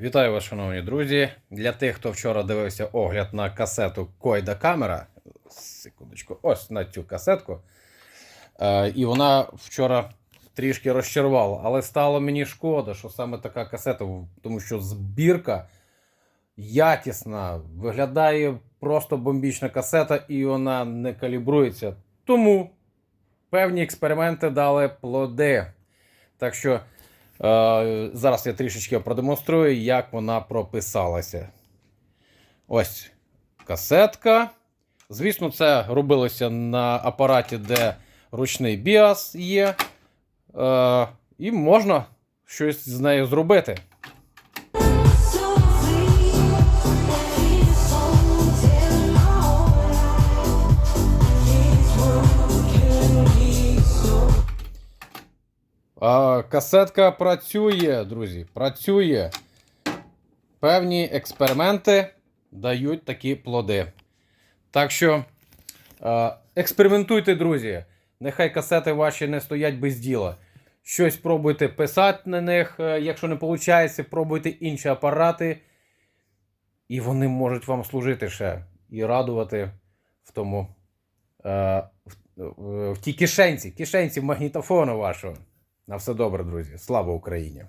Вітаю вас, шановні друзі. Для тих, хто вчора дивився огляд на касету Койда Камера. Секундочку, ось на цю касетку. Е, і вона вчора трішки розчарувала. Але стало мені шкода, що саме така касета, тому що збірка якісна, виглядає просто бомбічна касета, і вона не калібрується. Тому певні експерименти дали плоди. Так що зараз я трішечки продемонструю, як вона прописалася. Ось касетка. Звісно, це робилося на апараті, де ручний біас є. Е, і можна щось з нею зробити. А, касетка працює, друзі. Працює. Певні експерименти дають такі плоди. Так що е, експериментуйте, друзі. Нехай касети ваші не стоять без діла. Щось пробуйте писати на них. е, Якщо не виходить, пробуйте інші апарати. І вони можуть вам служити ще і радувати в тому. Е, в, в, в тій кишенці, кишенці магнітофону вашого. На все добре, друзі. Слава Україні!